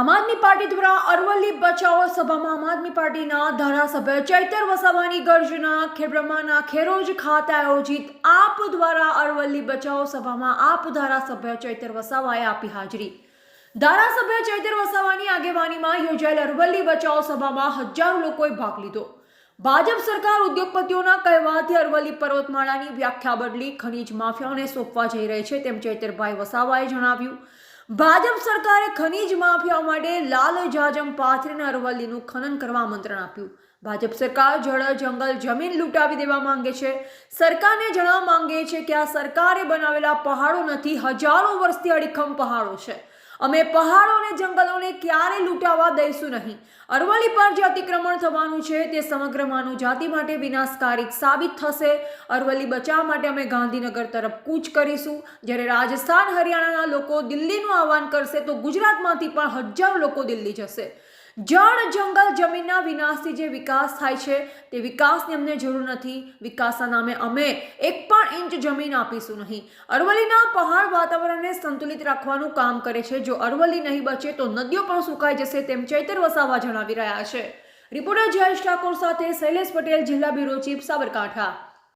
આમ આદમી પાર્ટી દ્વારા અરવલ્લી બચાવો સભામાં આમ આદમી પાર્ટીના ધારાસભ્ય ચૈતર વસાવાની ગર્જના ખેબ્રહ્માના ખેરોજ ખાતે આયોજિત આપ દ્વારા અરવલ્લી બચાવો સભામાં આપ ધારાસભ્ય ચૈતર વસાવાએ આપી હાજરી. ધારાસભ્ય ચૈતર વસાવાની આગેવાનીમાં યોજાયેલ અરવલ્લી બચાવો સભામાં હજારો લોકોએ ભાગ લીધો. ભાજપ સરકાર ઉદ્યોગપતિઓના કહેવાથી અરવલ્લી પર્વતમાળાની વ્યાખ્યા બદલી ખનીજ માફિયાઓને સોંપવા જઈ રહી છે તેમ ચૈતરભાઈ વસાવાએ જણાવ્યું. ભાજપ સરકારે ખનીજ માફિયાઓ માટે લાલ જાજમ પાથરીના અરવલ્લીનું ખનન કરવા આમંત્રણ આપ્યું. ભાજપ સરકાર જળ, જંગલ, જમીન લૂંટાવી દેવા માંગે છે. સરકારને જણાવવા માંગે છે કે આ સરકારે બનાવેલા પહાડો નથી, હજારો વર્ષથી અડીખમ પહાડો છે. અમે પહાડો અને જંગલોને ક્યારે લૂંટાવા દઈશું નહીં. અરવલ્લી પર જે અતિક્રમણ થવાનું છે તે સમગ્ર માનવ જાતિ માટે વિનાશકારી સાબિત થશે. અરવલ્લી બચાવ માટે અમે ગાંધીનગર તરફ કૂચ કરીશું. જ્યારે રાજસ્થાન, હરિયાણાના લોકો દિલ્હીનું આહવાન કરશે તો ગુજરાતમાંથી પણ હજારો લોકો દિલ્હી જશે. જળ જંગલ જમીનના વિનાશથી જે વિકાસ થાય છે, તે વિકાસની અમને જરૂર નથી. વિકાસના નામે અમે એક પણ ઇંચ જમીન આપીશું નહીં. અરવલ્લીના પહાડ વાતાવરણને સંતુલિત રાખવાનું કામ કરે છે. જો અરવલ્લી નહીં બચે, તો નદીઓ પણ સુકાઈ જશે તેમ ચૈતર વસાવા જણાવી રહ્યા છે. રિપોર્ટર જયેશ ઠાકોર સાથે શૈલેષ પટેલ, જિલ્લા બ્યુરો ચીફ સાબરકાંઠા.